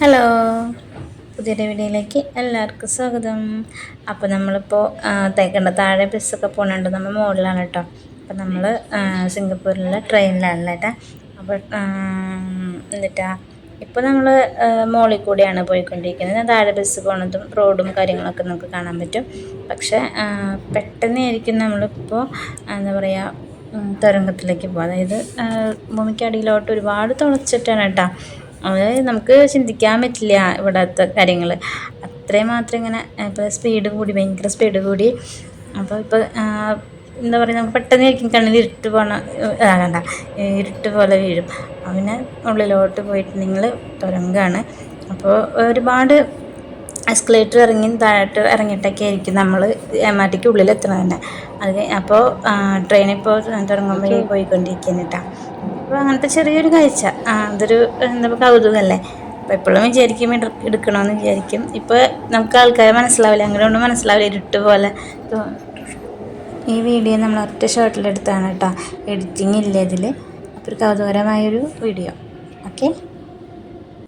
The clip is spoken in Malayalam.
ഹലോ പുതിയൊരു വീഡിയോയിലേക്ക് എല്ലാവർക്കും സ്വാഗതം. അപ്പോൾ നമ്മളിപ്പോൾ തേക്കണ്ട താഴെ ബസ്സൊക്കെ പോകുന്നുണ്ട് നമ്മൾ മുകളിലാണ് കേട്ടോ. അപ്പോൾ നമ്മൾ സിംഗപ്പൂരിലെ ട്രെയിനിലാണ് കേട്ടോ. അപ്പോൾ എന്നിട്ടാ ഇപ്പോൾ നമ്മൾ മോളിൽ കൂടിയാണ് പോയിക്കൊണ്ടിരിക്കുന്നത്. താഴെ ബസ് പോണതും റോഡും കാര്യങ്ങളൊക്കെ നമുക്ക് കാണാൻ പറ്റും. പക്ഷേ പെട്ടെന്നായിരിക്കും നമ്മളിപ്പോൾ എന്താ പറയുക തുരങ്കത്തിലേക്ക് പോകുക അതായത് ഭൂമിക്കടിയിലോട്ട് ഒരുപാട് തുളച്ചിട്ടാണ് കേട്ടോ. നമുക്ക് ചിന്തിക്കാൻ പറ്റില്ല ഇവിടുത്തെ കാര്യങ്ങൾ അത്രയും മാത്രം ഇങ്ങനെ ഇപ്പോൾ സ്പീഡ് കൂടി ഭയങ്കര സ്പീഡ് കൂടി. അപ്പോൾ ഇപ്പോൾ എന്താ പറയുക നമുക്ക് പെട്ടെന്നായിരിക്കും കണ്ണിൽ ഇരുട്ട് പോണ ആകണ്ട ഇരുട്ട് പോലെ വീഴും. അങ്ങനെ ഉള്ളിലോട്ട് പോയിട്ടുണ്ടെങ്കിൽ തുരങ്കമാണ് അപ്പോൾ ഒരുപാട് എസ്കലേറ്റർ ഇറങ്ങി താഴോട്ട് ഇറങ്ങിയിട്ടൊക്കെ ആയിരിക്കും നമ്മൾ എം ആർ ടിക്ക് ഉള്ളിൽ എത്തണം തന്നെ. അത് അപ്പോൾ ട്രെയിൻ ഇപ്പോൾ തുടങ്ങുമ്പോൾ പോയിക്കൊണ്ടിരിക്കുന്നു കേട്ടോ. അപ്പോൾ അങ്ങനത്തെ ചെറിയൊരു കാഴ്ച. അതൊരു പറയുക കൗതുകമല്ലേ? അപ്പോൾ എപ്പോഴും വിചാരിക്കും എടു- എടുക്കണമെന്ന് വിചാരിക്കും. ഇപ്പോൾ നമുക്ക് ആൾക്കാരെ മനസ്സിലാവില്ല. അങ്ങനെ മനസ്സിലാവില്ല. ഇരുട്ട് പോലെ ഈ വീഡിയോ നമ്മൾ ഒറ്റ ഷോട്ടിലെടുത്താണ് കേട്ടോ. എഡിറ്റിംഗ് ഇല്ല ഇതിൽ അപ്പോൾ ഒരു കൗതുകരമായൊരു വീഡിയോ. ഓക്കെ